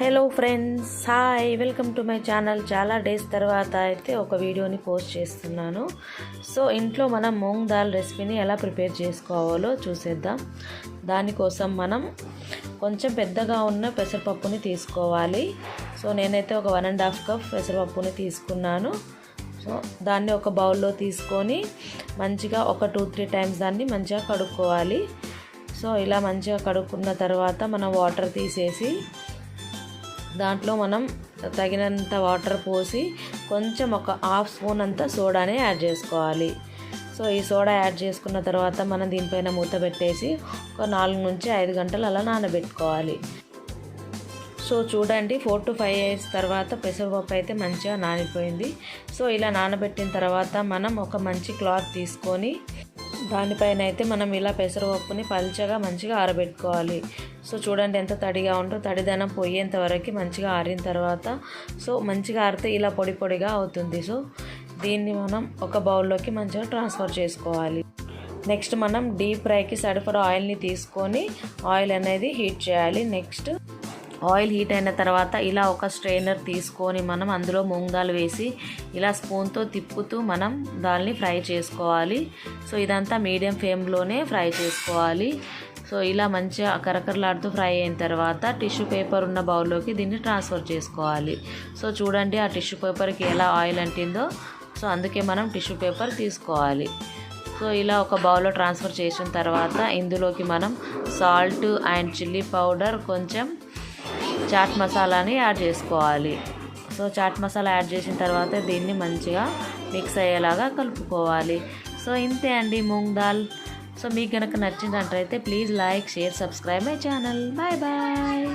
Hello friends hi welcome to my channel చాలా days తర్వాత అయితే ఒక వీడియోని పోస్ట్ చేస్తున్నాను. సో ఇంట్లో మనం మూంగ్ దాల్ రెసిపీని ఎలా ప్రిపేర్ చేసుకోవాలో చూసేద్దాం. దానికోసం మనం కొంచెం పెద్దగా ఉన్న పెసరపప్పుని తీసుకోవాలి. సో నేనైతే ఒక వన్ అండ్ హాఫ్ కప్ పెసరపప్పుని తీసుకున్నాను. సో దాన్ని ఒక బౌల్లో తీసుకొని మంచిగా ఒక టూ త్రీ టైమ్స్ దాన్ని మంచిగా కడుక్కోవాలి. సో ఇలా మంచిగా కడుక్కున్న తర్వాత మనం వాటర్ తీసేసి దాంట్లో మనం తగినంత వాటర్ పోసి కొంచెం ఒక హాఫ్ స్పూన్ అంత సోడాని యాడ్ చేసుకోవాలి. సో ఈ సోడా యాడ్ చేసుకున్న తర్వాత మనం దీనిపైన మూత పెట్టేసి ఒక నాలుగు నుంచి ఐదు గంటలు అలా నానబెట్టుకోవాలి. సో చూడండి ఫోర్ టు ఫైవ్ ఇయర్స్ తర్వాత పెసరపప్పు అయితే మంచిగా నానిపోయింది. సో ఇలా నానబెట్టిన తర్వాత మనం ఒక మంచి క్లాత్ తీసుకొని దానిపైన అయితే మనం ఇలా పెసరపప్పుని పల్చగా మంచిగా ఆరబెట్టుకోవాలి. సో చూడండి ఎంత తడిగా ఉంటో తడిదనం పోయేంత వరకు మంచిగా ఆరిన తర్వాత సో మంచిగా ఆరితే ఇలా పొడి పొడిగా అవుతుంది. సో దీన్ని మనం ఒక బౌల్లోకి మంచిగా ట్రాన్స్ఫర్ చేసుకోవాలి. నెక్స్ట్ మనం డీప్ ఫ్రైకి సరిపడా ఆయిల్ని తీసుకొని ఆయిల్ అనేది హీట్ చేయాలి. నెక్స్ట్ ఆయిల్ హీట్ అయిన తర్వాత ఇలా ఒక స్ట్రైనర్ తీసుకొని మనం అందులో ముంగాలు వేసి ఇలా స్పూన్తో తిప్పుతూ మనం దాన్ని ఫ్రై చేసుకోవాలి. సో ఇదంతా మీడియం ఫ్లేమ్లోనే ఫ్రై చేసుకోవాలి. సో ఇలా మంచిగా కరకరలాడుతూ ఫ్రై అయిన తర్వాత టిష్యూ పేపర్ ఉన్న బౌల్లోకి దీన్ని ట్రాన్స్ఫర్ చేసుకోవాలి. సో చూడండి ఆ టిష్యూ పేపర్కి ఎలా ఆయిల్ అంటిందో. సో అందుకే మనం టిష్యూ పేపర్ తీసుకోవాలి. సో ఇలా ఒక బౌల్లో ట్రాన్స్ఫర్ చేసిన తర్వాత ఇందులోకి మనం సాల్ట్ అండ్ చిల్లీ పౌడర్ కొంచెం చాట్ మసాలాని యాడ్ చేసుకోవాలి. సో చాట్ మసాలా యాడ్ చేసిన తర్వాత దీన్ని మంచిగా మిక్స్ అయ్యేలాగా కలుపుకోవాలి. సో ఇంతే అండి మూంగ్ దాల్. సో మీకు కనుక నచ్చిందంటే please like share subscribe my channel. Bye bye.